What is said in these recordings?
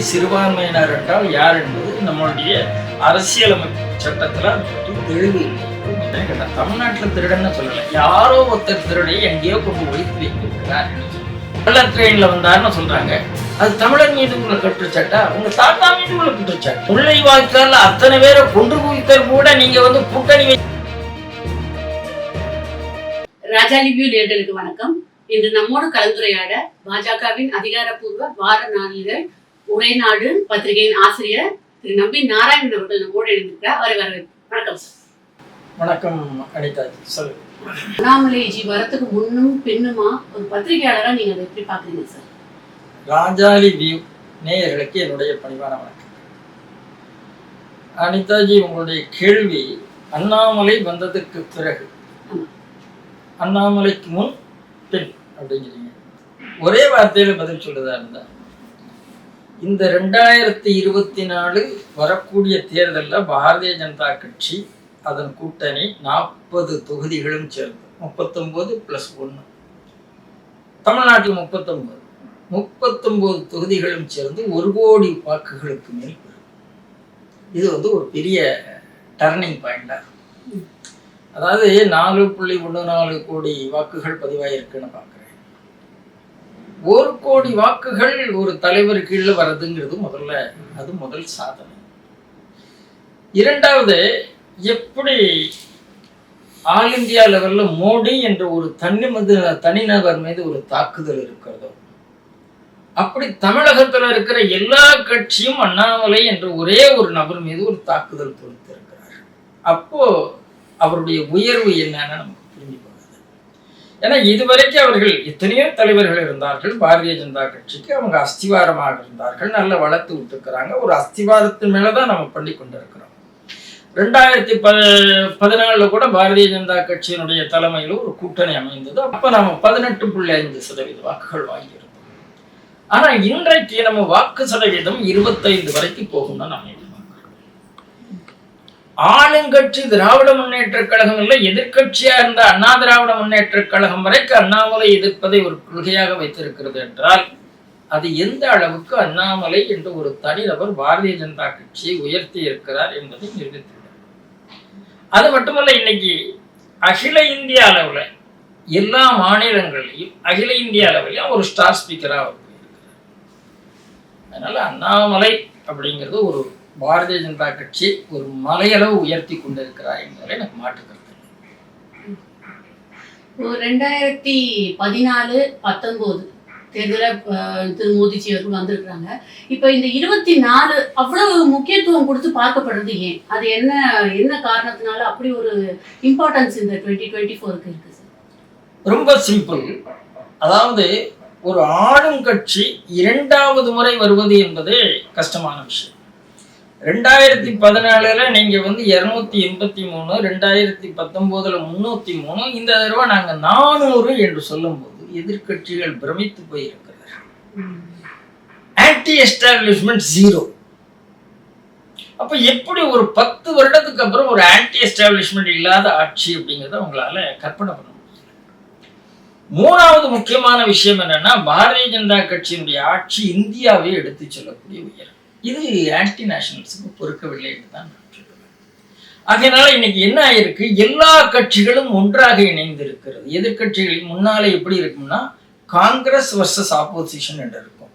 சிறுபான்மையினர் என்றால் யார் என்பது நம்மளுடைய அரசியலமைப்பு சட்டத்துல அது பற்றி தெளிவு. இல்லை. என்ன கேட்டா, தமிழ்நாட்டுல திருடன்னு சொல்லல. யாரோ ஒருத்தர் திருடை எங்கேயோ கொண்டு ஒழித்து வைத்திருக்கிறார். கள்ளர் ட்ரெயின்ல வந்தாருன்னு சொல்றாங்க. அது தமிழர் மீது உள்ள குற்றச்சாட்டா உங்க தாத்தா மீது உள்ள குற்றச்சாட்டு முல்லை வாய்க்கால அத்தனை பேரை கொன்று குவித்தல் கூட நீங்க வந்து கூட்டணி ராஜா ரிவ்யூ நேர்களுக்கு வணக்கம். இன்று நம்மோடு கலந்துரையாட பாஜகவின் அதிகாரப்பூர்வ வார நாளிதழ் உரைநாடு பத்திரிகையின் ஆசிரியர் திரு நம்பி நாராயணன் அவர்கள் நம்மோடு இணைந்திருக்கிறார் அவரை வரவேற்போம் வணக்கம் சார் வணக்கம் அனிதாஜி சொல்லு அண்ணாமலைஜி வரத்துக்கு முன்னும் பின்னுமா ஒரு பத்திரிகையாளரா நீங்க அதை எப்படி பாக்குறீங்க சார் ராஜாலி வியூ நேயர்களுக்கு என்னுடைய பணிவான வணக்கம். அனிதாஜி உங்களுடைய கேள்வி அண்ணாமலை வந்ததற்கு பிறகு. அண்ணாமலைக்கு முன் பின் அப்படிங்கிறீங்க. ஒரே வார்த்தையில பதில் சொல்றதா இருந்தா இந்த ரெண்டாயிரத்தி இருபத்தி நாலு வரக்கூடிய தேர்தலில் பாரதிய ஜனதா கட்சி அதன் கூட்டணி நாற்பது தொகுதிகளும் சேர்ந்து முப்பத்தொம்போது ப்ளஸ் ஒன்று தமிழ்நாட்டில் முப்பத்தொம்போது. முப்பத்தொம்போது தொகுதிகளும் சேர்ந்து ஒரு கோடி வாக்குகளுக்கு மேல் இது வந்து ஒரு பெரிய டர்னிங் பாயிண்டா அதாவது நாலு புள்ளி ஒன்று நாலு கோடி வாக்குகள் பதிவாயிருக்குன்னு பார்க்குறேன் ஒரு கோடி வாக்குகள் ஒரு தலைவர் கீழே வர்றதுங்கிறது முதல்ல அது முதல் சாதனை. இரண்டாவது எப்படி ஆல் இந்தியா லெவல்ல மோடி என்ற ஒரு தனி மது தனிநபர் மீது ஒரு தாக்குதல் இருக்கிறதோ அப்படி தமிழகத்துல இருக்கிற எல்லா கட்சியும் அண்ணாமலை என்ற ஒரே ஒரு நபர் மீது ஒரு தாக்குதல் தொடுத்திருக்கிறார். அப்போ அவருடைய உயர்வு என்னன்னு நமக்கு ஏன்னா இதுவரைக்கும் அவர்கள் எத்தனையோ தலைவர்கள் இருந்தார்கள். பாரதிய ஜனதா கட்சிக்கு அவங்க அஸ்திவாரமாக இருந்தார்கள். நல்ல வளர்த்து விட்டுருக்கிறாங்க. ஒரு அஸ்திவாரத்தின் மேலதான் நம்ம பண்ணி கொண்டிருக்கிறோம். ரெண்டாயிரத்தி ப பதினாலில் கூட பாரதிய ஜனதா கட்சியினுடைய தலைமையில் ஒரு கூட்டணி அமைந்தது. அப்போ நம்ம பதினெட்டு புள்ளி ஐந்து சதவீத வாக்குகள் வாங்கியிருந்தோம். ஆனால் இன்றைக்கு நம்ம வாக்கு சதவீதம் இருபத்தைந்து வரைக்கும் போகும்னு நம்ம ஆளுங்கட்சி திராவிட முன்னேற்ற கழகம் இல்லை எதிர்க்கட்சியா இருந்த அண்ணா திராவிட முன்னேற்ற கழகம் வரைக்கும் அண்ணாமலை எதிர்ப்பதை ஒரு கொள்கையாக வைத்திருக்கிறது என்றால் அது எந்த அளவுக்கு அண்ணாமலை என்று ஒரு தனிநபர் பாரதிய ஜனதா கட்சியை உயர்த்தி இருக்கிறார் என்பதை நிரூபித்துள்ளார் அது மட்டுமல்ல இன்னைக்கு அகில இந்திய அளவுல எல்லா மாநிலங்களிலும் அகில இந்திய அளவிலையும் ஒரு ஸ்டார் ஸ்பீக்கராக அவர் போயிருக்கிறார். அதனால அண்ணாமலை அப்படிங்கிறது ஒரு பாரதிய ஜனதா கட்சி ஒரு மலையளவு உயர்த்தி கொண்டிருக்கிறார் என்பதில் எனக்கு மாற்று கருத்து இல்லை. ஒரு ரெண்டாயிரத்தி பதினாலு பத்தொன்பது தேர்தல அஹ், திரு மோடிஜி அவர்கள் வந்திருக்கிறாங்க. இப்போ இந்த இருபத்தி நாலு அவ்வளவு முக்கியத்துவம் கொடுத்து பார்க்கப்படுறது ஏன்? அது என்ன என்ன காரணத்தினால அப்படி ஒரு இம்பார்ட்டன்ஸ் இந்த டுவெண்ட்டி டுவெண்ட்டி ஃபோருக்கு இருக்கு சார்? ரொம்ப சிம்பிள் அதாவது ஒரு ஆளும் கட்சி இரண்டாவது முறை வருவது என்பது கஷ்டமான விஷயம். ரெண்டாயிரத்தி பதினாலுல நீங்க வந்து இருநூத்தி எண்பத்தி மூணு ரெண்டாயிரத்தி பத்தொன்பதுல முன்னூத்தி மூணு இந்த தடவை நாங்க நானூறு என்று சொல்லும்போது எதிர்க்கட்சிகள் பிரமித்து போயிருக்கிறார் ஆன்டி எஸ்டாப்ளிஷ்மெண்ட் ஜீரோ அப்ப எப்படி ஒரு பத்து வருடத்துக்கு அப்புறம் ஒரு ஆன்டி எஸ்டாப்ளிஷ்மெண்ட் இல்லாத ஆட்சி அப்படிங்கிறத உங்களால கற்பனை பண்ண முடியல மூணாவது முக்கியமான விஷயம் என்னன்னா பாரதிய ஜனதா கட்சியினுடைய ஆட்சி இந்தியாவை எடுத்து செல்லக்கூடிய உயரம். இது ஆன்டி நேஷனல்ஸுக்கு பொறுக்கவில்லை என்று தான் நான் சொல்லுவேன். ஆகையினால இன்னைக்கு என்ன ஆயிருக்கு? எல்லா கட்சிகளும் ஒன்றாக இணைந்திருக்கிறது. எதிர்க்கட்சிகளின் முன்னாலே எப்படி இருக்கும்னா காங்கிரஸ் வர்சஸ் ஆப்போசிஷன் என்று இருக்கும்.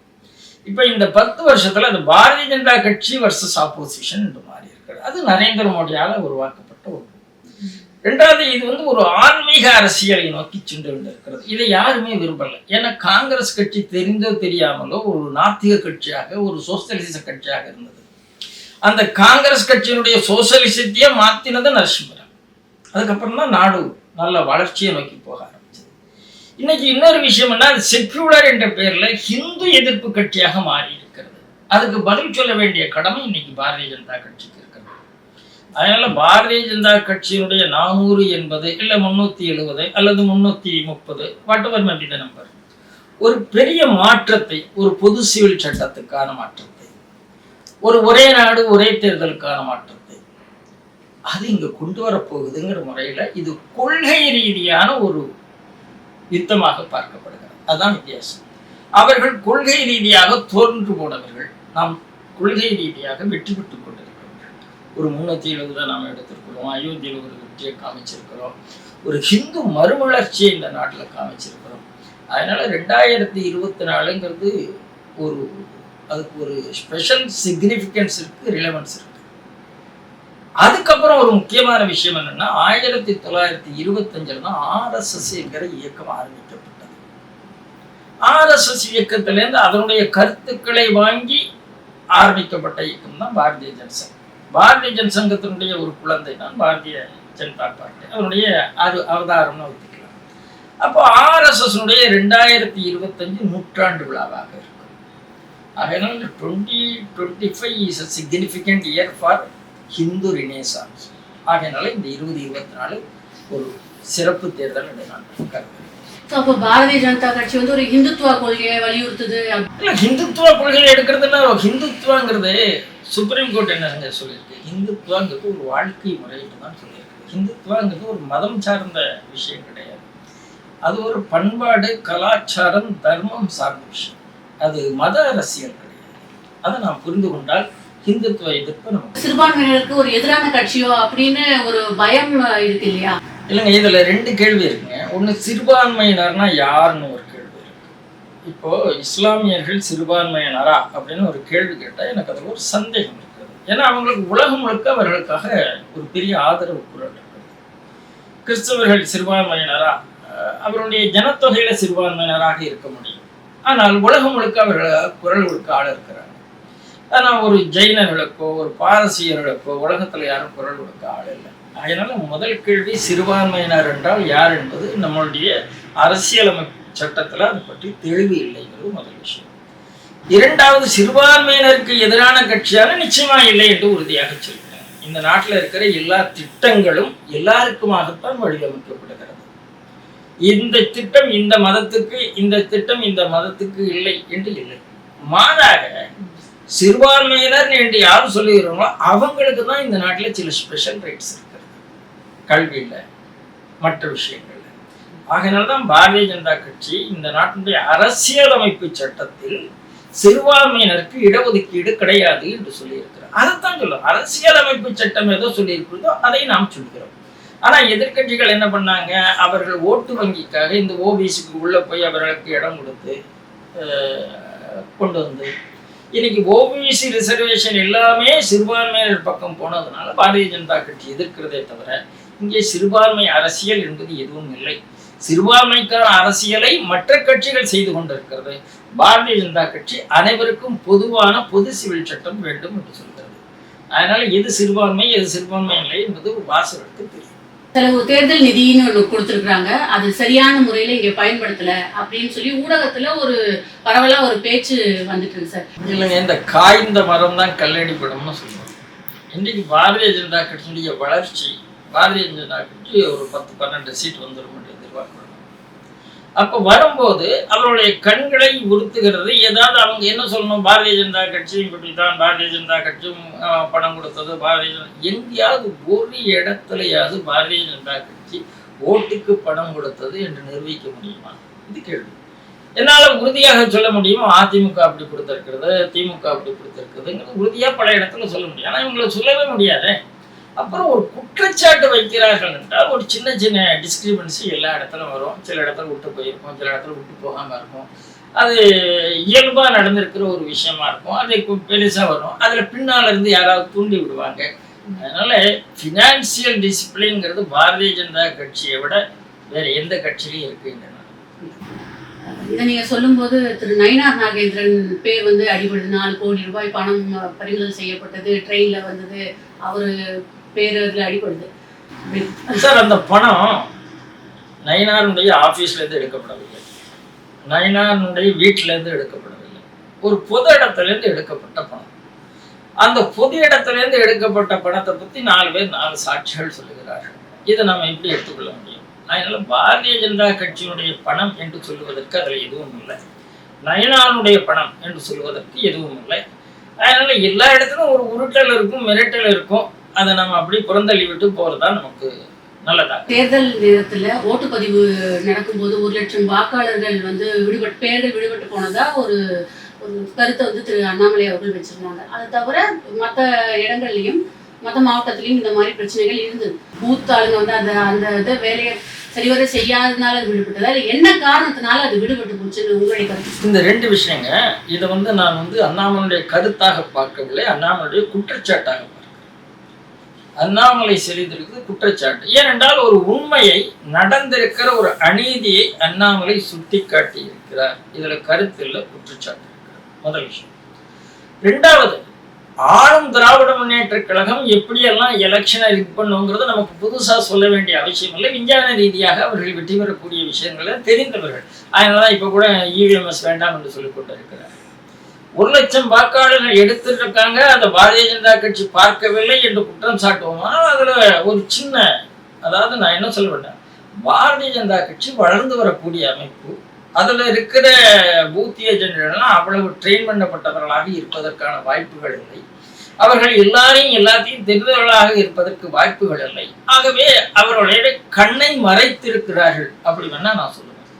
இப்போ இந்த பத்து வருஷத்தில் அது பாரதிய ஜனதா கட்சி வர்சஸ் ஆப்போசிஷன் என்று மாறி இருக்கிறது அது நரேந்திர மோடியால் உருவாக்கப்பட்ட ஒரு ரெண்டாவது இது வந்து ஒரு ஆன்மீக அரசியலை நோக்கி சென்று கொண்டிருக்கிறது இதை யாருமே விரும்பலை. ஏன்னா காங்கிரஸ் கட்சி தெரிந்தோ தெரியாமலோ ஒரு நாத்திக கட்சியாக ஒரு சோசியலிச கட்சியாக இருந்தது. அந்த காங்கிரஸ் கட்சியினுடைய சோசியலிசத்தையே மாத்தினது நரசிம்மரம் அதுக்கப்புறம் தான் நாடு நல்ல வளர்ச்சியை நோக்கி போக ஆரம்பிச்சது. இன்னைக்கு இன்னொரு விஷயம் என்ன அது செக்யூலர் என்ற பெயரில் ஹிந்து எதிர்ப்பு கட்சியாக மாறி இருக்கிறது அதுக்கு பதில் சொல்ல வேண்டிய கடமை இன்னைக்கு பாரதிய ஜனதா கட்சிக்கு அதனால பாரதிய ஜனதா கட்சியினுடைய நானூறு எண்பது இல்லை முன்னூத்தி எழுபது அல்லது முன்னூத்தி முப்பது வாட்டவர் மேபி நம்பர் ஒரு பெரிய மாற்றத்தை ஒரு பொது சிவில் சட்டத்துக்கான மாற்றத்தை ஒரு ஒரே நாடு ஒரே தேர்தலுக்கான மாற்றத்தை அது இங்க கொண்டு வரப்போகுதுங்கிற முறையில இது கொள்கை ரீதியான ஒரு யுத்தமாக பார்க்கப்படுகிறது. அதுதான் வித்தியாசம். அவர்கள் கொள்கை ரீதியாக தோன்று போனவர்கள் நாம் கொள்கை ரீதியாக வெற்றி பெற்றுக் கொண்டிருக்கிறோம். ஒரு முன்னூற்றி தான் நாம் எடுத்திருக்கிறோம். அயோத்தியில் ஒரு வெற்றியை காமிச்சிருக்கிறோம். ஒரு ஹிந்து மறுமலர்ச்சியை இந்த நாட்டில் காமிச்சிருக்கிறோம். அதனால ரெண்டாயிரத்தி இருபத்தி நாலுங்கிறது ஒரு அதுக்கு ஒரு ஸ்பெஷல் சிக்னிஃபிகன்ஸ் இருக்கு ரிலவன்ஸ் இருக்குது அதுக்கப்புறம் ஒரு முக்கியமான விஷயம் என்னென்னா ஆயிரத்தி தொள்ளாயிரத்தி இருபத்தஞ்சில் தான் ஆர்எஸ்எஸ்ங்கிற இயக்கம் ஆரம்பிக்கப்பட்டது. ஆர்எஸ்எஸ் இயக்கத்திலேருந்து அதனுடைய கருத்துக்களை வாங்கி ஆரம்பிக்கப்பட்ட இயக்கம் தான் பாரதிய ஜனசங் பாரதிய ஜனசங்கத்தினுடைய ஒரு குழந்தை தான் பாரதிய ஜனதா பார்ட்டி. அவருடைய அது அவதாரம்னு ஒத்துக்கலாம். அப்போ ஆர்எஸ்எஸ்னுடைய ரெண்டாயிரத்தி இருபத்தஞ்சு நூற்றாண்டு விழாவாக இருக்கும். அதனால் twenty twenty five is a significant year for Hindu renaissance ஆகையினால இந்த இருபது இருபத்தி நாலு ஒரு சிறப்பு தேர்தல் என்று நான் கருதுகிறேன். அப்போ பாரதிய ஜனதா கட்சி வந்து ஒரு இந்துத்துவ கொள்கையை வலியுறுத்துது அப்படி- இல்லை ஹிந்துத்துவ கொள்கை எடுக்கிறதுல ஹிந்துத்துவங்கிறது சுப்ரீம் கோர்ட் என்ன சொல்லியிருக்கு? ஹிந்துத்துவங்கிறது ஒரு வாழ்க்கை முறைன்னு தான் சொல்லியிருக்கு. ஹிந்துத்துவங்கிறது ஒரு மதம் சார்ந்த விஷயம் கிடையாது. அது ஒரு பண்பாடு கலாச்சாரம் தர்மம் சார்ந்த விஷயம். அது மத அரசியல் கிடையாது. அதை நாம் புரிந்து கொண்டால் ஹிந்துத்துவ எதிர்ப்பு நமக்கு சிறுபான்மையினருக்கு ஒரு எதிரான கட்சியோ அப்படின்னு ஒரு பயம் இருக்கு இல்லையா? இல்லைங்க இதில் ரெண்டு கேள்வி இருக்குங்க. ஒன்று சிறுபான்மையினர்னா யாருன்னு ஒரு கேள்வி இருக்கு. இப்போ இஸ்லாமியர்கள் சிறுபான்மையினரா அப்படின்னு ஒரு கேள்வி கேட்டால் எனக்கு அதில் ஒரு சந்தேகம் இருக்குது ஏன்னா அவங்களுக்கு உலகம் முழுக்க அவர்களுக்காக ஒரு பெரிய ஆதரவு குரல் இருக்குது கிறிஸ்தவர்கள் சிறுபான்மையினரா அவருடைய ஜனத்தொகையில சிறுபான்மையினராக இருக்க முடியும். ஆனால் உலகம் முழுக்க அவர்கள் குரல் கொடுக்க ஆள் இருக்கிறாங்க. ஆனால் ஒரு ஜெயினர்களுக்கோ ஒரு பாரசீகர்களுக்கோ உலகத்தில் யாரும் குரல் கொடுக்க ஆள் இல்லை. அதனால் முதல் கேள்வி சிறுபான்மையினர் என்றால் யார் என்பது நம்மளுடைய அரசியலமைப்பு சட்டத்தில் அதை பற்றி தெளிவு இல்லைங்கிறது முதல் விஷயம். இரண்டாவது சிறுபான்மையினருக்கு எதிரான கட்சியான நிச்சயமாக இல்லை என்று உறுதியாக சொல்கிறேன். இந்த நாட்டில் இருக்கிற எல்லா திட்டங்களும் எல்லாருக்குமாகத்தான் வடிவமைக்கப்படுகிறது. இந்த திட்டம் இந்த மதத்துக்கு இந்த திட்டம் இந்த மதத்துக்கு இல்லை என்று இல்லை. மாறாக சிறுபான்மையினர் என்று யார் சொல்லுகிறோமோ அவங்களுக்கு தான் இந்த நாட்டில் சில ஸ்பெஷல் ரைட்ஸ் இருக்கு. கல்வியில் மற்ற விஷயங்கள் ஆகையினால தான் பாரதிய ஜனதா கட்சி இந்த நாட்டினுடைய அரசியலமைப்பு சட்டத்தில் சிறுபான்மையினருக்கு இடஒதுக்கீடு கிடையாது என்று சொல்லியிருக்கிறார். அதைத்தான் சொல்லும் அரசியலமைப்பு சட்டம் ஏதோ சொல்லியிருக்கிறதோ அதை நாம் சொல்கிறோம். ஆனால் எதிர்க்கட்சிகள் என்ன பண்ணாங்க? அவர்கள் ஓட்டு வங்கிக்காக இந்த ஓபிசிக்கு உள்ளே போய் அவர்களுக்கு இடம் கொடுத்து கொண்டு வந்து இன்னைக்கு ஓபிசி ரிசர்வேஷன் எல்லாமே சிறுபான்மையினர் பக்கம் போனதுனால பாரதிய ஜனதா கட்சி எதிர்க்கிறதே தவிர இங்கே சிறுபான்மை அரசியல் என்பது எதுவும் இல்லை. சிறுபான்மைக்கான அரசியலை மற்ற கட்சிகள் செய்து கொண்டிருக்கிறது. பாரதிய ஜனதா கட்சி அனைவருக்கும் பொதுவான பொது சிவில் சட்டம் வேண்டும் என்று சொல்கிறது. அதனால எது சிறுபான்மை எது சிறுபான்மை இல்லை என்பது ஒரு வாசகருக்கு தெரியும். செலவு தேர்தல் நிதின்னு ஒன்று கொடுத்துருக்குறாங்க. அது சரியான முறையில் இங்கே பயன்படுத்தலை அப்படின்னு சொல்லி ஊடகத்தில் ஒரு பரவலாக ஒரு பேச்சு வந்துட்டு இருக்கு சார். இல்லைங்க இந்த காய்ந்த மரம் தான் கல்லடிப்படம்னு சொல்லுவாங்க. இன்றைக்கு பாரதிய ஜனதா கட்சியினுடைய வளர்ச்சி பாரதிய ஜனதா கட்சி ஒரு பத்து பன்னெண்டு சீட் வந்துடும் என்று எதிர்பார்க்கிறோம். அப்போ வரும்போது அவருடைய கண்களை உறுத்துகிறது. ஏதாவது அவங்க என்ன சொல்லணும்? பாரதிய ஜனதா கட்சியும் இப்படி தான் பாரதிய ஜனதா கட்சியும் ஆஹ், பணம் கொடுத்தது. பாரதிய ஜனதா எங்கேயாவது ஒரு இடத்துலையாவது பாரதிய ஜனதா கட்சி ஓட்டுக்கு பணம் கொடுத்தது என்று நிரூபிக்க முடியுமா? இது கேள்வி. என்னால் உறுதியாக சொல்ல முடியும்? அதிமுக அப்படி கொடுத்துருக்கிறது திமுக அப்படி கொடுத்துருக்குதுங்கிறது உறுதியாக பல இடத்துல சொல்ல முடியும். ஆனால் இவங்களை சொல்லவே முடியாதே. அப்புறம் ஒரு குற்றச்சாட்டு வைக்கிறார்கள் என்றால் ஒரு சின்ன சின்ன டிஸ்கிரிபன்சி எல்லா இடத்துலையும் வரும். சில இடத்துல விட்டு போயிருக்கும் சில இடத்துல விட்டு போகாமல் இருக்கும் அது இயல்பாக நடந்திருக்கிற ஒரு விஷயமா இருக்கும். அது பெருசாக வரும். அதில் பின்னால் இருந்து யாராவது தூண்டி விடுவாங்க. அதனால ஃபினான்சியல் டிசிப்ளின்ங்கிறது பாரதிய ஜனதா கட்சியை விட வேற எந்த கட்சியிலையும் இருக்குங்க இதை நீங்கள் சொல்லும்போது திரு நயினார் நாகேந்திரன் பேர் வந்து அடிபடுது நாலு கோடி ரூபாய் பணம் பறிமுதல் செய்யப்பட்டது ட்ரெயினில் வந்தது அவர் பேர் அடிபடுது. சார் அந்த பணம் நயினாருடைய ஆஃபீஸ்லேருந்து எடுக்கப்படவில்லை. நயினாருடைய வீட்டிலேருந்து எடுக்கப்படவில்லை. ஒரு பொது இடத்துலேருந்து எடுக்கப்பட்ட பணம். அந்த பொது இடத்துலேருந்து எடுக்கப்பட்ட பணத்தை பற்றி நாலு பேர் நாலு சாட்சிகள் சொல்லுகிறார்கள். இதை நம்ம எப்படி எடுத்துக்கொள்ள முடியும்? அதனால் பாரதிய ஜனதா கட்சியினுடைய பணம் என்று சொல்லுவதற்கு அதில் எதுவும் இல்லை. நயனாருடைய பணம் என்று சொல்வதற்கு எதுவும் இல்லை. அதனால் எல்லா இடத்துலையும் ஒரு உருட்டல் இருக்கும் மிரட்டல் இருக்கும். அதை நம்ம அப்படி புறந்தள்ளி விட்டு போறதா நமக்கு நல்லதா? தேர்தல் நேரத்தில் ஓட்டுப்பதிவு நடக்கும்போது ஒரு லட்சம் வாக்காளர்கள் வந்து விடுபட்டு பேர்கள் விடுபட்டு போனதா ஒரு ஒரு கருத்தை வந்து திரு அண்ணாமலை அவர்கள் வச்சிருந்தாங்க. அதை தவிர மற்ற இடங்கள்லையும் மற்ற மாவட்டத்திலையும் இந்த மாதிரி பிரச்சனைகள் இருந்தது. பூத் ஆளுங்க வந்து அந்த அந்த இதை வேலையை சரிவர செய்யாததுனால அது விடுபட்டதா? இல்லை என்ன காரணத்தினால அது விடுபட்டு போச்சுன்னு உங்களுடைய கருத்து? இந்த ரெண்டு விஷயங்க இதை வந்து நான் வந்து அண்ணாமலையுடைய கருத்தாக பார்க்கவில்லை அண்ணாமலையுடைய குற்றச்சாட்டாக அண்ணாமலை செலுத்திருக்கிறது குற்றச்சாட்டு. ஏனென்றால் ஒரு உண்மையை நடந்திருக்கிற ஒரு அநீதியை அண்ணாமலை சுட்டி காட்டியிருக்கிறார் இருக்கிறார் கருத்தில் கருத்து இல்லை குற்றச்சாட்டு முதல் விஷயம். ரெண்டாவது ஆளும் திராவிட முன்னேற்ற கழகம் எப்படியெல்லாம் எலெக்ஷனை இது பண்ணுங்கிறது நமக்கு புதுசாக சொல்ல வேண்டிய அவசியம் இல்லை. விஞ்ஞான ரீதியாக அவர்கள் வெற்றி பெறக்கூடிய விஷயங்களை தெரிந்தவர்கள். அதனால தான் இப்போ கூட இவிஎம்எஸ் வேண்டாம் என்று சொல்லிக் கொண்டிருக்கிறார். ஒரு லட்சம் வாக்காளர்கள் எடுத்துருக்காங்க. இருக்காங்க அந்த பாரதிய ஜனதா கட்சி பார்க்கவில்லை என்று குற்றம் சாட்டுவோமா. அதில் ஒரு சின்ன அதாவது நான் என்ன சொல்ல பாரதிய ஜனதா கட்சி வளர்ந்து வரக்கூடிய அமைப்பு அதில் இருக்கிற பூத் ஏஜென்ட்கள்லாம் அவ்வளவு ட்ரெயின் பண்ணப்பட்டவர்களாக இருப்பதற்கான வாய்ப்புகள் இல்லை. அவர்கள் எல்லாரையும் எல்லாத்தையும் தெரிந்தவர்களாக இருப்பதற்கு வாய்ப்புகள் இல்லை. ஆகவே அவர்களுடைய கண்ணை மறைத்திருக்கிறார்கள் அப்படி வேணா நான் சொல்லுவேன்.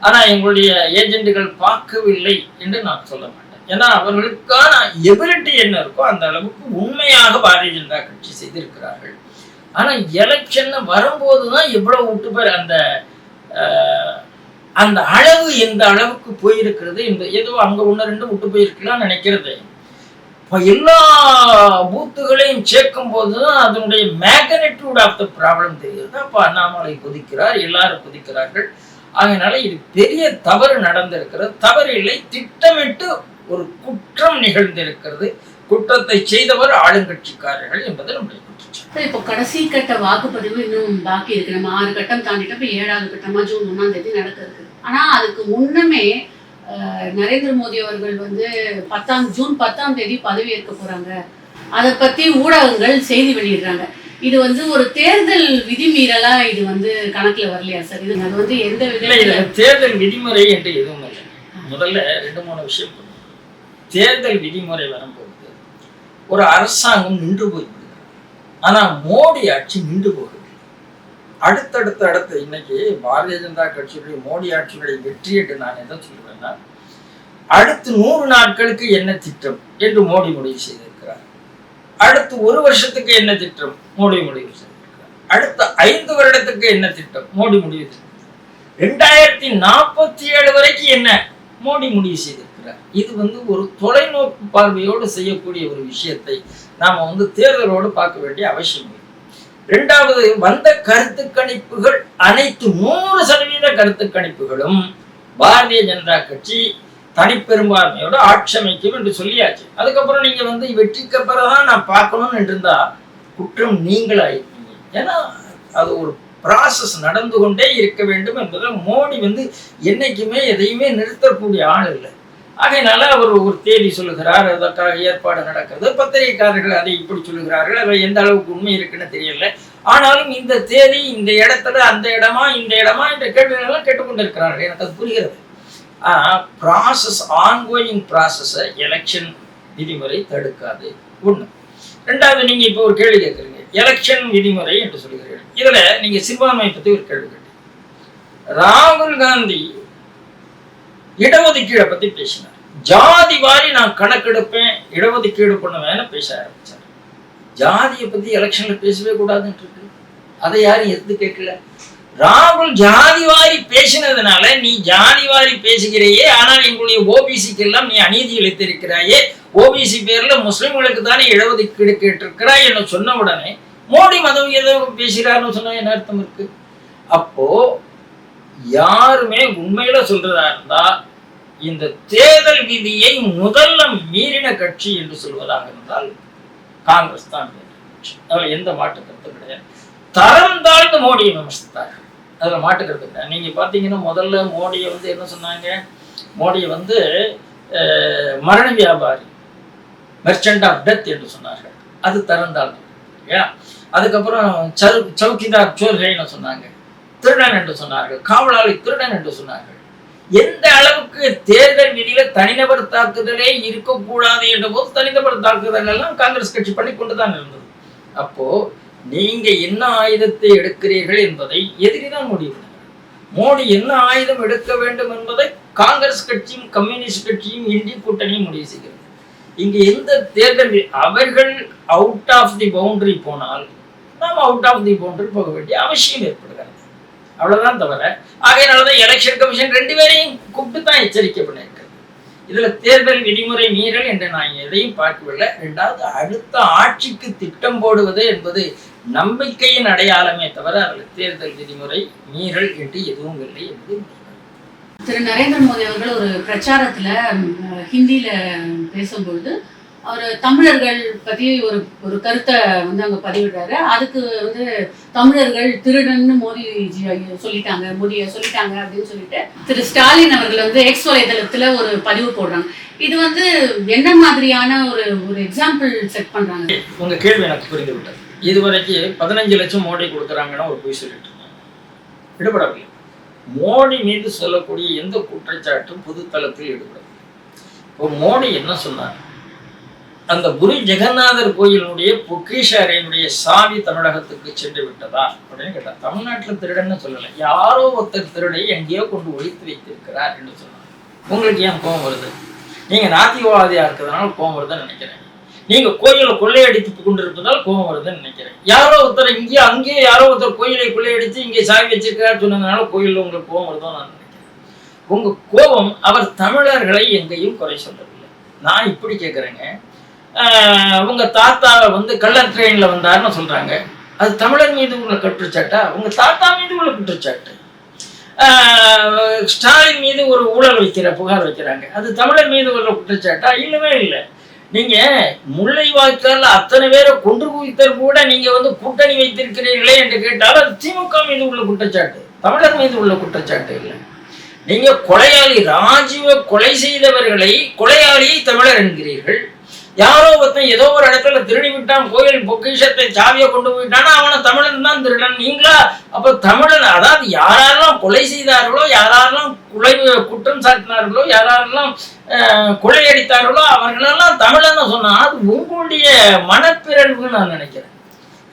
ஆனால் எங்களுடைய ஏஜென்ட்டுகள் பார்க்கவில்லை என்று நான் சொல்லுவேன் ஏன்னா அவர்களுக்கான எபிலிட்டி என்ன இருக்கோ அந்த அளவுக்கு உண்மையாக பாரதிய ஜனதா கட்சி செய்திருக்கிறார்கள். ஆனா எலெக்ஷன் வரும்போது தான் எவ்வளவு விட்டு பேர் அந்த அந்த அளவு எந்த அளவுக்கு போயிருக்கிறது இந்த ஏதோ அங்க ஒன்று ரெண்டு விட்டு போயிருக்கலாம் நினைக்கிறது. இப்போ எல்லா பூத்துகளையும் சேர்க்கும் போது தான் அதனுடைய மேக்னெட்யூட் ஆஃப் த ப்ராப்ளம் தெரிகிறது அப்போ அண்ணாமலை குதிக்கிறார் எல்லாரும் குதிக்கிறார்கள். அதனால இது பெரிய தவறு நடந்திருக்கிறது. தவறு இல்லை திட்டமிட்டு ஒரு குற்றம் நிகழ்ந்திருக்கிறது. குற்றத்தை செய்தவர் ஆளுங்கட்சிக்காரர்கள் என்பது நம்முடைய குற்றச்சாட்டு. இப்போ கடைசி கட்ட வாக்குப்பதிவு இன்னும் பாக்கி இருக்கு. நம்ம ஆறு கட்டம் தாண்டிட்டு இப்போ ஏழாவது கட்டமா ஜூன் ஒண்ணாம் தேதி நடக்க இருக்கு. ஆனா அதுக்கு முன்னமே நரேந்திர மோடி அவர்கள் வந்து பத்தாம் ஜூன் பத்தாம் தேதி பதவியேற்க போறாங்க. அதை பத்தி ஊடகங்கள் செய்தி வெளியிடுறாங்க. இது வந்து ஒரு தேர்தல் விதிமீறலா இது வந்து கணக்குல வரலையா சார்? இது அது வந்து எந்த தேர்தல் விதிமுறை என்று எதுவும் இல்லை. முதல்ல ரெண்டு மூணு விஷயம். தேர்தல் விதிமுறை வரும்போது ஒரு அரசாங்கம் நின்று போய்விடுது ஆனால் மோடி ஆட்சி நின்று போகுது அடுத்தடுத்த அடுத்த இன்னைக்கு பாரதிய ஜனதா கட்சியுடைய மோடி ஆட்சியுடைய வெற்றி என்று நான் என்ன சொல்லுவேன்னா அடுத்து நூறு நாட்களுக்கு என்ன திட்டம் என்று மோடி முடிவு செய்திருக்கிறார். அடுத்து ஒரு வருஷத்துக்கு என்ன திட்டம் மோடி முடிவு செய்திருக்கிறார். அடுத்த ஐந்து வருடத்துக்கு என்ன திட்டம் மோடி முடிவு செய்திருக்கிறார். ரெண்டாயிரத்தி நாற்பத்தி ஏழு வரைக்கும் என்ன மோடி முடிவு செய்திருக்கிறார். இது வந்து ஒரு தொலைநோக்கு பார்வையோடு செய்யக்கூடிய ஒரு விஷயத்தை நாம வந்து தேர்தலோடு பார்க்க வேண்டிய அவசியம் ரெண்டாவது வந்த கருத்து கணிப்புகள் அனைத்து நூறு சதவீத கருத்து கணிப்புகளும் பாரதிய ஜனதா கட்சி தனிப்பெரும்பான்மையோட ஆட்சி அமைக்கும் என்று சொல்லியாச்சு. அதுக்கப்புறம் நீங்க வந்து வெற்றிக்கு பிறகுதான் நான் பார்க்கணும்னு இருந்தா குற்றம் நீங்களாயிருக்கீங்க ஏன்னா அது ஒரு ப்ராசஸ் நடந்து கொண்டே இருக்க வேண்டும் என்பதில் மோடி வந்து என்னைக்குமே எதையுமே நிறுத்தக்கூடிய ஆள் இல்லை. ஆகையினால அவர் ஒரு தேதி சொல்லுகிறார் அதற்காக ஏற்பாடு நடக்கிறது. பத்திரிகைக்காரர்கள் அதை இப்படி சொல்லுகிறார்கள். அதில் எந்த அளவுக்கு உண்மை இருக்குன்னு தெரியல. ஆனாலும் இந்த தேதி இந்த இடத்துல அந்த இடமா இந்த இடமா என்ற கேள்விகளெல்லாம் கேட்டுக்கொண்டிருக்கிறார்கள். எனக்கு அது புரிகிறது. ப்ராசஸ் ஆன்கோயிங் ப்ராசஸை எலெக்ஷன் விதிமுறை தடுக்காது. ஒன்று ரெண்டாவது நீங்கள் இப்போ ஒரு கேள்வி கேட்குறீங்க. எலெக்ஷன் விதிமுறை என்று சொல்லுகிறீர்கள் இதில் நீங்கள் சிறுபான்மை பற்றி ஒரு கேள்வி கேட்டீங்க. ராகுல் காந்தி இடஒதுக்கீடை பத்தி பேசினார். ஜாதி வாரி நான் கணக்கெடுப்பேன் இடஒதுக்கீடு பண்ணுவேன்னு பேச ஆரம்பிச்சார். ஜாதியை பத்தி எலெக்ஷன்ல பேசவே கூடாதுன்னு இருக்கு. அதை யாரும் எது கேட்கல. ராகுல் ஜாதி வாரி பேசினதுனால நீ ஜாதி வாரி பேசுகிறையே ஆனால் எங்களுடைய ஓபிசிக்கு எல்லாம் நீ அநீதி இழைத்திருக்கிறாயே. ஓபிசி பேர்ல முஸ்லிம்களுக்கு தானே இடஒதுக்கீடு கேட்டிருக்கிறாய் என்று சொன்ன உடனே மோடி மதம் ஏதோ பேசுகிறாருன்னு சொன்னா என்ன அர்த்தம் இருக்கு? அப்போ யாருமே உண்மையில சொல்றதா இருந்தா இந்த தேர்தல் விதியை முதல்ல மீறின கட்சி என்று சொல்வதாக இருந்தால் காங்கிரஸ் தான் அதில் எந்த மாற்று கருத்தும் கிடையாது. தரம் தாழ்ந்து மோடியை விமர்சித்தார் அதில் மாற்று கருத்து கிடையாது. நீங்க பார்த்தீங்கன்னா முதல்ல மோடியை வந்து என்ன சொன்னாங்க? மோடியை வந்து மரண வியாபாரி மெர்ச்சன்ட் ஆஃப் டெத் என்று சொன்னார்கள். அது தரம் தாழ்ந்து இல்லையா அதுக்கப்புறம் சவு சவுக்கிதார் சோர்கைன்னு சொன்னாங்க. திருடன் என்று சொன்னார்கள். காவலாளி திருடன் என்று சொன்னார்கள். எந்த அளவுக்கு தேர்தல் விதியில தனிநபர் தாக்குதலே இருக்கக்கூடாது என்ற போது தனிநபர் தாக்குதல் எல்லாம் காங்கிரஸ் கட்சி பண்ணி கொண்டுதான் இருந்தது. அப்போ நீங்க என்ன ஆயுதத்தை எடுக்கிறீர்கள் என்பதை எதிரிதான் முடிவு மோடி என்ன ஆயுதம் எடுக்க வேண்டும் என்பதை காங்கிரஸ் கட்சியும் கம்யூனிஸ்ட் கட்சியும் இந்தி கூட்டணியும் முடிவு செய்கிறது. இங்க எந்த தேர்தல் அவர்கள் அவுட் ஆஃப் தி பவுண்டரி போனால் நாம் அவுட் ஆஃப் தி பவுண்டரி போக வேண்டிய அவசியம் ஏற்படுகிறது. அவ்வளவுதான் தவிர ஆகையினாலதான் எலெக்ஷன் கமிஷன் ரெண்டு பேரையும் கூப்பிட்டு தான் எச்சரிக்கை பண்ணியிருக்கிறது இதுல தேர்தல் விதிமுறை மீறல் என்று நான் எதையும் பார்க்கவில்லை. ரெண்டாவது அடுத்த ஆட்சிக்கு திட்டம் போடுவது என்பது நம்பிக்கையின் அடையாளமே தவிர அதில் தேர்தல் விதிமுறை மீறல் என்று எதுவும் இல்லை என்பது திரு நரேந்திர மோடி அவர்கள் ஒரு பிரச்சாரத்துல ஹிந்தியில பேசும்பொழுது அவர் தமிழர்கள் பற்றி ஒரு ஒரு கருத்தை வந்து அங்கே பதிவிடுறாரு. அதுக்கு வந்து தமிழர்கள் திருடன்னு மோடி ஜி சொல்லிட்டாங்க மோடியை சொல்லிட்டாங்க அப்படின்னு சொல்லிட்டு திரு ஸ்டாலின் அவர்கள் வந்து எக்ஸ் வலைதளத்தில் ஒரு பதிவு போடுறாங்க. இது வந்து என்ன மாதிரியான ஒரு ஒரு எக்ஸாம்பிள் செட் பண்ணுறாங்க உங்கள் கேள்வி எனக்கு புரிந்து விட்டது இதுவரைக்கும் பதினஞ்சு லட்சம் மோடி கொடுக்குறாங்கன்னு ஒரு பொய் சொல்லிட்டு இருக்காங்க. ஈடுபடவில்லை மோடி மீது சொல்லக்கூடிய எந்த குற்றச்சாட்டும் பொது தளத்தில் ஈடுபடவில்லை இப்போ மோடி என்ன சொன்னார்? அந்த குரு ஜெகநாதர் கோயிலுடைய பொக்கிஷ அறையினுடைய சாவி தமிழகத்துக்கு சென்று விட்டதா? அப்படின்னு கேட்டார் தமிழ்நாட்டில் திருடன்னு சொல்லலை. யாரோ ஒருத்தர் திருடை எங்கேயோ கொண்டு ஒழித்து வைத்திருக்கிறார் என்று சொன்னார் உங்களுக்கு ஏன் கோபம் வருது? நீங்க நாத்திகவாதியா இருக்கிறதுனால கோபம் வருதுன்னு நினைக்கிறேன். நீங்க கோயிலை கொள்ளையடித்து கொண்டிருப்பதால் கோபம் வருதுன்னு நினைக்கிறேன். யாரோ ஒருத்தர் இங்கேயோ அங்கேயே யாரோ ஒருத்தர் கோயிலை கொள்ளையடித்து இங்கே சாவி வச்சிருக்காரு சொன்னதுனால கோயிலில் உங்களுக்கு கோபம் வருதோ நான் நினைக்கிறேன். உங்க கோபம் அவர் தமிழர்களை எங்கேயும் குறை சொல்லவில்லை. நான் இப்படி கேட்குறேங்க உங்க தாத்தாவை வந்து கள்ளர் ட்ரெயின்ல வந்தாருன்னு சொல்றாங்க. அது தமிழர் மீது உள்ள குற்றச்சாட்டா? உங்க தாத்தா மீது உள்ள குற்றச்சாட்டு. ஸ்டாலின் மீது ஒரு ஊழல் வைக்கிற புகார் வைக்கிறாங்க. அது தமிழர் மீது உள்ள குற்றச்சாட்டா? இல்லவே இல்லை. நீங்க முல்லைவாய்க்கால் அத்தனை பேரை கொன்று குவித்தல் கூட நீங்க வந்து கூட்டணி வைத்திருக்கிறீர்களே என்று கேட்டால் அது திமுக மீது உள்ள குற்றச்சாட்டு. தமிழர் மீது உள்ள குற்றச்சாட்டு இல்லை. நீங்க கொலையாளி ராஜீவ கொலை செய்தவர்களை கொலையாளியை தமிழர் என்கிறீர்கள். யாரோ ஒருத்தன் ஏதோ ஒரு இடத்துல திருடி விட்டான் கோயில் பொக்கிஷத்தை சாவியை கொண்டு போயிட்டானா அவனை தமிழன் தான் திருடன். நீங்களா? அப்ப தமிழன் அதாவது யாரெல்லாம் கொலை செய்தார்களோ யாரெல்லாம் கொலை குற்றம் சாட்டினார்களோ யாரெல்லாம் அஹ், கொள்ளையடித்தார்களோ அவர்களெல்லாம் தமிழன்னு சொன்னா அது உங்களுடைய மனப்பிறழ்வுன்னு நான் நினைக்கிறேன்.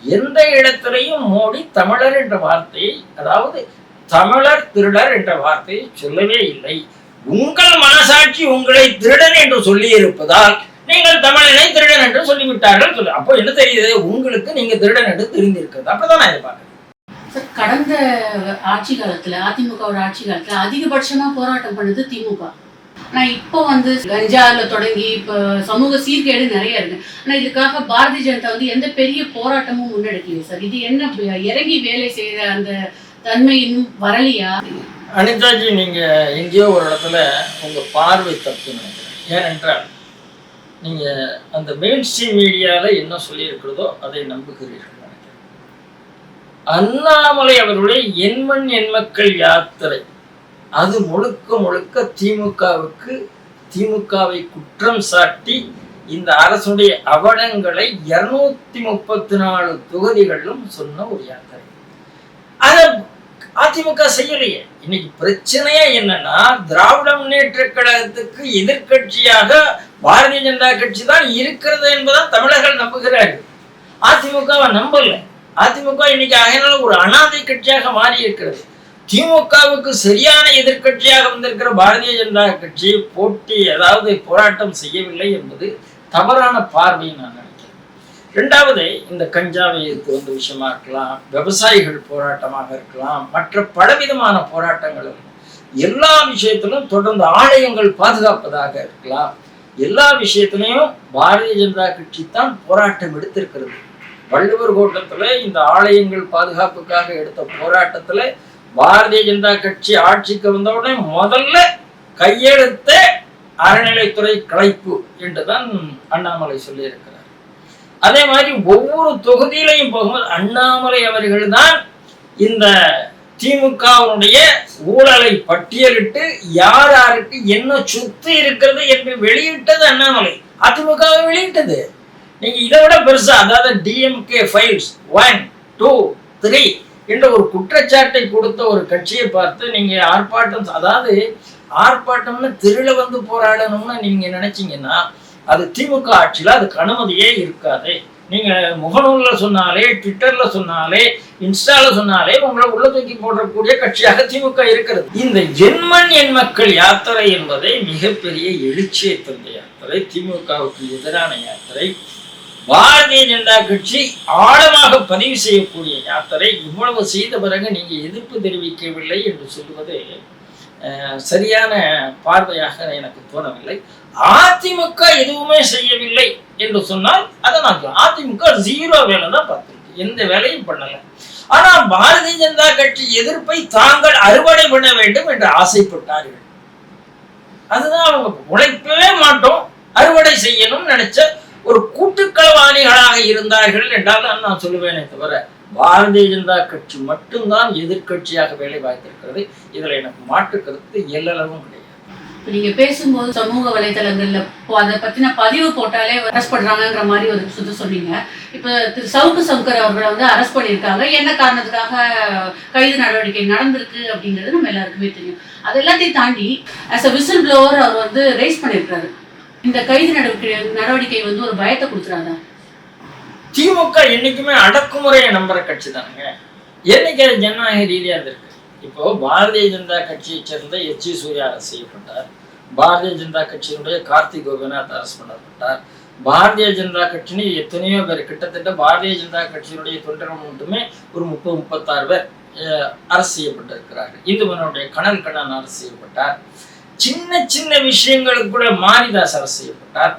எந்த இடத்திலையும் மோடி தமிழர் என்ற வார்த்தையை அதாவது தமிழர் திருடர் என்ற வார்த்தையை சொல்லவே இல்லை. உங்கள் மனசாட்சி உங்களை திருடன் என்று சொல்லி இருப்பதால் நீங்கள் தமிழனை திருடன் என்று சொல்லிவிட்டார்கள். சொல்லு அப்போ என்ன தெரியுது? உங்களுக்கு நீங்க திருடன் என்று தெரிந்திருக்கிறது. அப்பதான் நான் சார் கடந்த ஆட்சி காலத்துல அதிமுகவோட ஆட்சி காலத்துல அதிகபட்சமா போராட்டம் பண்ணது திமுக. ஆனா இப்போ வந்து கஞ்சால தொடங்கி இப்போ சமூக சீர்கேடு நிறைய இருக்கு. ஆனா இதுக்காக பாரதிய ஜனதா வந்து எந்த பெரிய போராட்டமும் முன்னெடுக்கலையே சார். இது என்ன இறங்கி வேலை செய்யற அந்த தன்மை இன்னும் வரலையா? அனிதாஜி நீங்க எங்கேயோ ஒரு இடத்துல உங்க பார்வை தப்பு நினைக்கிறேன். ஏனென்றால் நீங்க அந்த மெயின் ஸ்ட்ரீம் மீடியால என்ன சொல்லியிருக்கிறதோ அதை நம்புகிறீர்கள் அண்ணாமலை அவருடைய எண்மண் எண்மக்கள் யாத்திரை அது முழுக்க முழுக்க திமுகவுக்கு திமுகவை குற்றம் சாட்டி இந்த அரசுடைய அவலங்களை இருநூத்தி முப்பத்தி நாலு தொகுதிகளிலும் சொன்ன ஒரு யாத்திரை. அதை அதிமுக செய்யலையே. இன்னைக்கு பிரச்சனையே என்னன்னா திராவிட முன்னேற்ற கழகத்துக்கு எதிர்க்கட்சியாக பாரதிய ஜனதா கட்சி தான் இருக்கிறது என்பதான் தமிழர்கள் நம்புகிறார்கள். அதிமுகவை நம்பல. அதிமுக இன்னைக்கு அதனால ஒரு அனாதை கட்சியாக மாறி இருக்கிறது திமுகவுக்கு சரியான எதிர்க்கட்சியாக வந்திருக்கிற பாரதிய ஜனதா கட்சி போட்டி அதாவது போராட்டம் செய்யவில்லை என்பது தவறான பார்வை நான் நினைக்கிறேன். ரெண்டாவது இந்த கஞ்சாவை எதிர்த்து வந்த விஷயமா இருக்கலாம் விவசாயிகள் போராட்டமாக இருக்கலாம் மற்ற பலவிதமான போராட்டங்கள் எல்லா விஷயத்திலும் தொடர்ந்து ஆலயங்கள் பாதுகாப்பதாக இருக்கலாம். எல்லா விஷயத்திலையும் பாரதிய ஜனதா கட்சி தான் போராட்டம் எடுத்திருக்கிறது. வள்ளுவர் கோட்டத்தில் இந்த ஆலயங்கள் பாதுகாப்புக்காக எடுத்த போராட்டத்தில் பாரதிய ஜனதா கட்சி ஆட்சிக்கு வந்தவுடனே முதல்ல கையெழுத்த அறநிலைத்துறை கலைப்பு என்று தான் அண்ணாமலை சொல்லியிருக்கிறார். அதே மாதிரி ஒவ்வொரு தொகுதியிலையும் போகும்போது அண்ணாமலை அவர்கள் தான் இந்த திமுகவுடைய ஊழலை பட்டியலிட்டு யார் யாருக்கு என்ன சொத்து இருக்கிறது என்று வெளியிட்டது அண்ணாமலை. அதிமுக வெளியிட்டது. நீங்க இதை விட பெருசா அதாவது DMK files one two three என்ற ஒரு குற்றச்சாட்டை கொடுத்த ஒரு கட்சியை பார்த்து நீங்க ஆர்ப்பாட்டம் அதாவது ஆர்ப்பாட்டம்னு திருள வந்து போராடணும்னு நீங்க நினைச்சீங்கன்னா அது திமுக ஆட்சியில் அதுக்கு அனுமதியே இருக்காது. நீங்கள் முகநூலில் சொன்னாலே ட்விட்டர்ல சொன்னாலே இன்ஸ்டால சொன்னாலே உங்களை உள்ள தூக்கி போடக்கூடிய கட்சியாக திமுக இருக்கிறது. இந்த ஜென்மன் எண் மக்கள் யாத்திரை என்பதை மிகப்பெரிய எழுச்சியை தந்த யாத்திரை திமுகவுக்கு எதிரான யாத்திரை பாரதிய ஜனதா கட்சி ஆழமாக பதிவு செய்யக்கூடிய யாத்திரை. இவ்வளவு செய்த பிறகு நீங்கள் எதிர்ப்பு தெரிவிக்கவில்லை என்று சொல்வது சரியான பார்வையாக எனக்கு தோணவில்லை. அதிமுக எதுவுமே செய்யவில்லை என்று சொன்னால் அதை நான் அதிமுக ஜீரோ வேலை தான் பார்த்துருக்கு. எந்த வேலையும் பண்ணல. ஆனா பாரதிய ஜனதா கட்சி எதிர்ப்பை தாங்கள் அறுவடை பண்ண வேண்டும் என்று ஆசைப்பட்டார்கள். அதுதான் அவங்க உழைக்கவே மாட்டோம் அறுவடை செய்யணும்னு நினைச்ச ஒரு கூட்டுக்களவாணிகளாக இருந்தார்கள் என்றால் நான் சொல்லுவேனே தவிர பாரதிய ஜனதா கட்சி மட்டும்தான் எதிர்க்கட்சியாக வேலை வாய்த்திருக்கிறது. இதுல எனக்கு மாற்று கருத்து எல்லளவும் கிடையாது. நீங்க பேசும்போது சமூக வலைதளங்கள்ல இப்போ அதை பத்தின பதிவு போட்டாலே அரெஸ்ட் பண்றாங்கன்ற மாதிரி ஒரு சுத்த சொன்னீங்க. இப்ப திரு. சவுக்கு சங்கர் அவர்களை வந்து அரெஸ்ட் பண்ணியிருக்காங்க. என்ன காரணத்துக்காக கைது நடவடிக்கை நடந்திருக்கு அப்படிங்கிறது நம்ம எல்லாருக்குமே தெரியும். அது எல்லாத்தையும் தாண்டி ஆஸ் அ விசில் ப்ளோவர் அவர் வந்து ரைஸ் பண்ணியிருக்காரு. இந்த கைது நடவடிக்கை நடவடிக்கை வந்து ஒரு பயத்தை கொடுத்துறாதா திமுக என்னைக்குமே அடக்குமுறையை நம்புற கட்சி தானுங்க. என்னைக்கு அது ஜனநாயக ரீதியா இருக்கு இப்போ பாரதிய ஜனதா கட்சியை சேர்ந்த எச். சி. சூர்யா செய்யப்பட்டார். பாரதிய ஜனதா கட்சியினுடைய கார்த்திக் கோபிநாத் அரசு பண்ணப்பட்டார். பாரதிய ஜனதா கட்சின்னு எத்தனையோ பேர் கிட்டத்தட்ட பாரதிய ஜனதா கட்சியினுடைய தொண்டர்கள் மட்டுமே ஒரு முப்பது முப்பத்தாறு பேர் அரசு செய்யப்பட்டிருக்கிறார்கள். இந்துமனுடைய கனல் கண்ணன் அரசு செய்யப்பட்டார். சின்ன சின்ன விஷயங்களுக்கு கூட மாரிதாஸ் அரசு செய்யப்பட்டார்.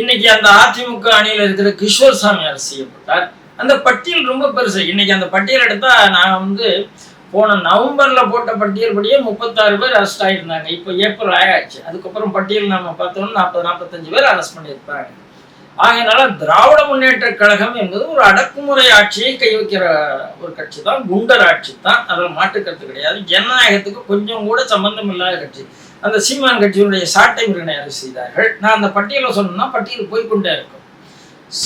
இன்னைக்கு அந்த அதிமுக அணியில் இருக்கிற கிஷோர் சாமி அரசு செய்யப்பட்டார். அந்த பட்டியல் ரொம்ப பெருசு. இன்னைக்கு அந்த பட்டியல் எடுத்தா நான் வந்து போன நவம்பரில் போட்ட பட்டியல் படியே முப்பத்தாறு பேர் அரெஸ்ட் ஆயிருந்தாங்க. இப்போ ஏப்ரல் ஆயாச்சு. அதுக்கப்புறம் பட்டியல் நம்ம பார்த்தோம்னா நாற்பது நாற்பத்தஞ்சு பேர் அரெஸ்ட் பண்ணியிருப்பாங்க. ஆகையினால திராவிட முன்னேற்ற கழகம் என்பது ஒரு அடக்குமுறை ஆட்சியை கை வைக்கிற ஒரு கட்சி தான். குண்டர் ஆட்சி தான். அதில் மாற்றுக்கருத்து கிடையாது. ஜனநாயகத்துக்கு கொஞ்சம் கூட சம்பந்தம் இல்லாத கட்சி. அந்த சீமான் கட்சியினுடைய சாட்டை மிருகனை செய்தார்கள். நான் அந்த பட்டியலை சொன்னேன்னா பட்டியல் போய்க்கொண்டே இருக்கும்.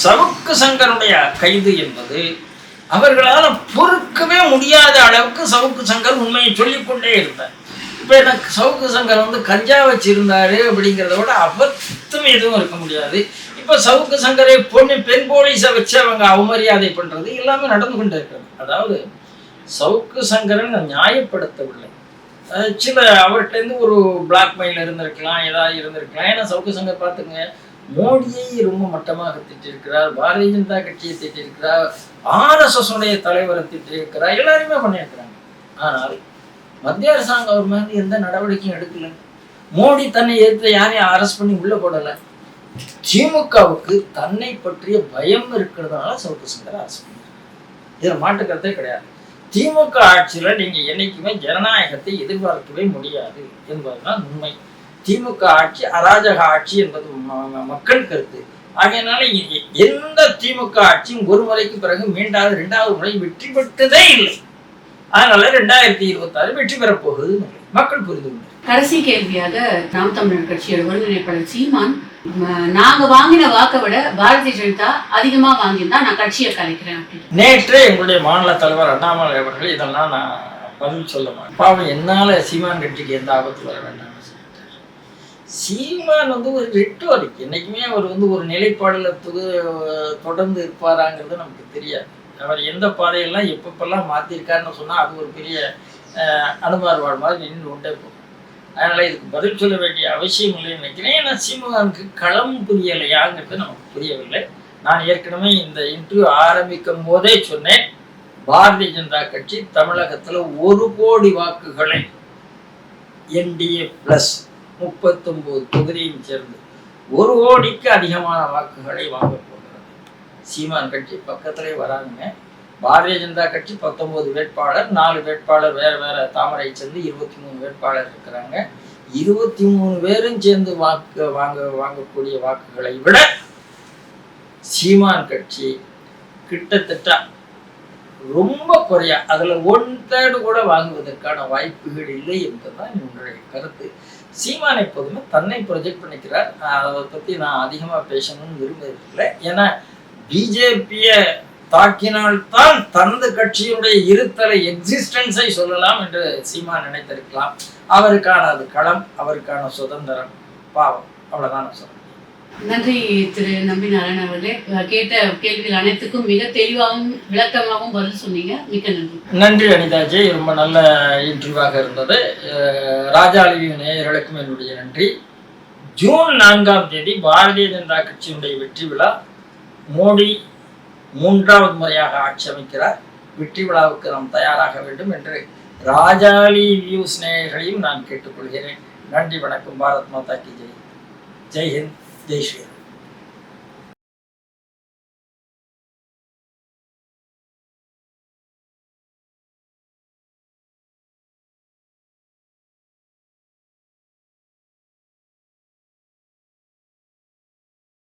சவுக்கு சங்கருடைய கைது என்பது அவர்களால் பொறுக்கவே முடியாத அளவுக்கு சவுக்கு சங்கர் உண்மையை சொல்லிக்கொண்டே இருந்தார். இப்போ எனக்கு சவுக்கு சங்கர் வந்து கஞ்சா வச்சிருந்தாரு அப்படிங்கிறத விட அபத்தம் எதுவும் இருக்க முடியாது. இப்போ சவுக்கு சங்கரை பொண்ணு பெண் போலீஸை வச்சு அவங்க அவமரியாதை பண்ணுறது எல்லாமே நடந்து கொண்டே இருக்கிறது. அதாவது சவுக்கு சங்கரை நான் நியாயப்படுத்தவில்லை. சில அவர்கிட்டேருந்து ஒரு பிளாக்மெயில் இருந்திருக்கலாம் ஏதாவது இருந்திருக்கலாம். ஏன்னா சவுக்கு சங்கர் பார்த்துங்க மோடியை ரொம்ப மட்டமாக திட்டிருக்கிறார் பாரதிய ஜனதா கட்சியை திட்டிருக்கிறார் ஆர்எஸ்எஸ் உடைய தலைவரை திட்டிருக்கிறார் எல்லாருமே பண்ணியிருக்கிறாங்க. ஆனால் மத்திய அரசாங்கம் அவர் மாதிரி எந்த நடவடிக்கையும் எடுக்கல. மோடி தன்னை எதிர்த்து யாரையும் அரெஸ்ட் பண்ணி உள்ள போடலை. திமுகவுக்கு தன்னை பற்றிய பயம் இருக்கிறதுனால சவுக்கு சங்கர் அரசு இதில் மாட்டுக்கிறதே கிடையாது. திமுக ஆட்சியில் நீங்கள் என்னைக்குமே ஜனநாயகத்தை எதிர்பார்க்கவே முடியாது என்பதுதான் உண்மை. திமுக ஆட்சி அராஜக ஆட்சி என்பது மக்கள் கருத்து. ஆகையினால எந்த திமுக ஆட்சியும் ஒரு முறைக்கு பிறகு மீண்டாவது இரண்டாவது முறை வெற்றி பெற்றதே இல்லை. அதனால ரெண்டாயிரத்தி இருபத்தி ஆறு வெற்றி பெறப் போகுது மக்கள் புரிந்து கடைசி கேள்வியாக நாம் தமிழர் கட்சியோட ஒருங்கிணைப்பாளர் சீமான் நாங்க வாங்கின வாக்கை விட பாரதிய ஜனதா அதிகமா வாங்கியிருந்தா நான் கட்சியை கலைக்கிறேன் நேற்றே எங்களுடைய மாநில தலைவர் அண்ணாமலை அவர்கள் இதெல்லாம் நான் பதில் சொல்ல மாட்டேன். பாவம் என்னால சீமான் கட்சிக்கு எந்த ஆபத்து வர சொல்லிட்டார் சீமான் வந்து ஒரு ரெட்டோரிக் என்றைக்குமே அவர் வந்து ஒரு நிலைப்பாடில் தொடர்ந்து இருப்பாராங்கிறது நமக்கு தெரியாது. அவர் எந்த பாதையெல்லாம் எப்பப்பெல்லாம் மாற்றிருக்காருன்னு சொன்னால் அது ஒரு பெரிய அனுமார்வாழ் அனுமார்வாள் மாதிரி நின்று கொண்டே போகும். அதனால் இதுக்கு பதில் சொல்ல வேண்டிய அவசியம் இல்லைன்னு நினைக்கிறேன். ஏன்னா சீமானுக்கு களம் புரியலையாங்கிறது நமக்கு புரியவில்லை. நான் ஏற்கனவே இந்த இன்டர்வியூ ஆரம்பிக்கும் போதே சொன்னேன். பாரதிய ஜனதா கட்சி தமிழகத்தில் ஒரு கோடி வாக்குகளை என்டிஏ ப்ளஸ் முப்பத்தொன்பது தொகுதியும் சேர்ந்து ஒரு கோடிக்கு அதிகமான வாக்குகளை வாங்க போகிறது. சீமான் கட்சி பக்கத்திலே வராங்க. பாரதிய ஜனதா கட்சி பத்தொன்பது வேட்பாளர் நாலு வேட்பாளர் வேற வேற தாமரை சேர்ந்து இருபத்தி மூணு வேட்பாளர் இருக்கிறாங்க. இருபத்தி மூணு பேரும் சேர்ந்து வாக்கு வாங்க வாங்கக்கூடிய வாக்குகளை விட சீமான் கட்சி கிட்டத்தட்ட ரொம்ப குறையா அதுல ஒன் தேர்டு கூட வாங்குவதற்கான வாய்ப்புகள் இல்லை என்பதுதான் என்னுடைய கருத்து. சீமான் எப்போதுமே தன்னை ப்ரொஜெக்ட் பண்ணிக்கிறார். நான் அதை பற்றி நான் அதிகமாக பேசணும்னு விரும்பவில்லை ஏன்னா பிஜேபியை தாக்கினால்தான் தனது கட்சியினுடைய இருத்தலை எக்ஸிஸ்டன்ஸை சொல்லலாம் என்று சீமான் நினைத்திருக்கலாம். அவருக்கான அது களம் அவருக்கான சுதந்திரம் பாவம். அவ்வளோதான் நான் சொல்கிறேன் நன்றி திரு நம்பி நாராயணன் அவர்களே. கேட்ட கேள்விகள் அனைத்துக்கும் மிக தெளிவாகவும் விளக்கமாகவும் பதில் சொன்னீங்க. மிக்க நன்றி. நன்றி அனிதாஜி ரொம்ப நல்ல இன்டர்வியூவாக இருந்தது. அஹ் ராஜாளிவி நேயர்களுக்கும் என்னுடைய நன்றி. ஜூன் நான்காம் தேதி பாரதிய ஜனதா கட்சியினுடைய வெற்றி விழா. மோடி மூன்றாவது முறையாக ஆட்சி அமைக்கிறார். வெற்றி விழாவுக்கு நாம் தயாராக வேண்டும் என்று ராஜாளி வியூஸ் நேயர்களையும் நான் கேட்டுக்கொள்கிறேன். நன்றி வணக்கம். பாரத் மாதா கி ஜெய். ஜெய் ஹிந்த் ஜெய் ஸ்ரீராம்